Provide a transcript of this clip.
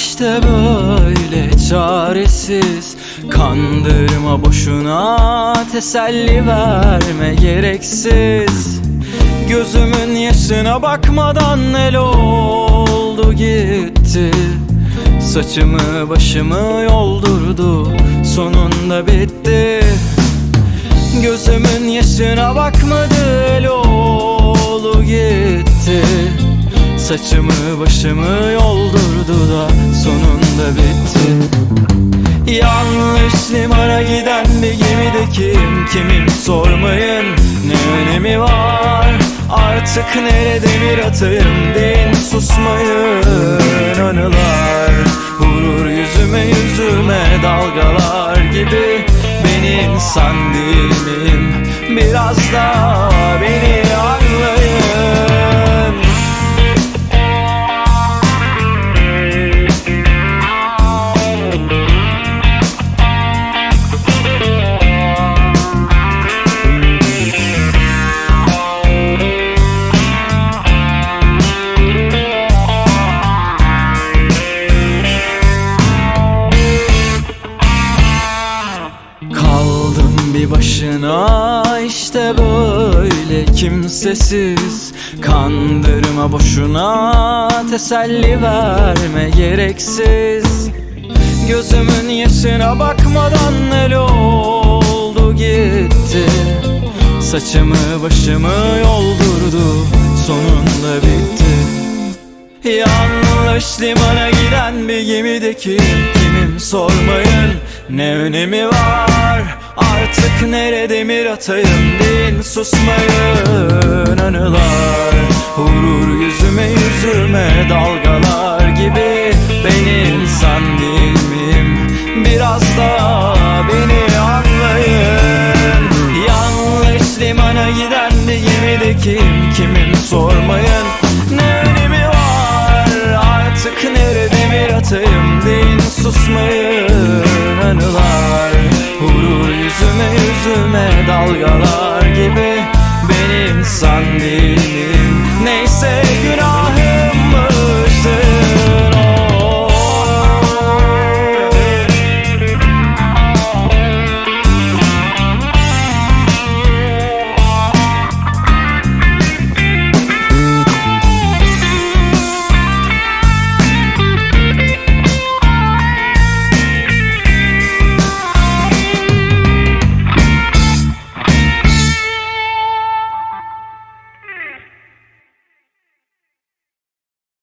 işte böyle çaresiz. Kandırma boşuna teselli verme gereksiz. Gözümün yaşına bakmadan el oldu gitti. Saçımı başımı yoldurdu sonunda bitti. Gözümün yaşına bakmadı Saçımı başımı yoldurdu da sonunda bitti. Yanlış limana giden bir gemide kim kimim sormayın. Ne önemi var? Artık nerede bir atayım deyin. Susmayın anılar. Vurur yüzüme yüzüme dalgalar gibi. Beni insan değil miyim biraz da Kaldım bir başına işte böyle kimsesiz. Kandırma boşuna teselli verme gereksiz. Gözümün yaşına bakmadan el oldu gitti. Saçımı başımı yoldurdu sonunda bitti. Yanlış limana giden bir gemideki kimim sormayın. Ne önemi var Artık nerede demir atayım din susmayın anılar. Vurur yüzüme yüzüme dalgalar gibi Ben insan değil miyim? Biraz daha beni anlayın. Yanlış limana giden de gemide kim kimin sormayın. Ne önemi var? Artık nerede demir atayım din susmayın. dalgalar gibi Benim sandığım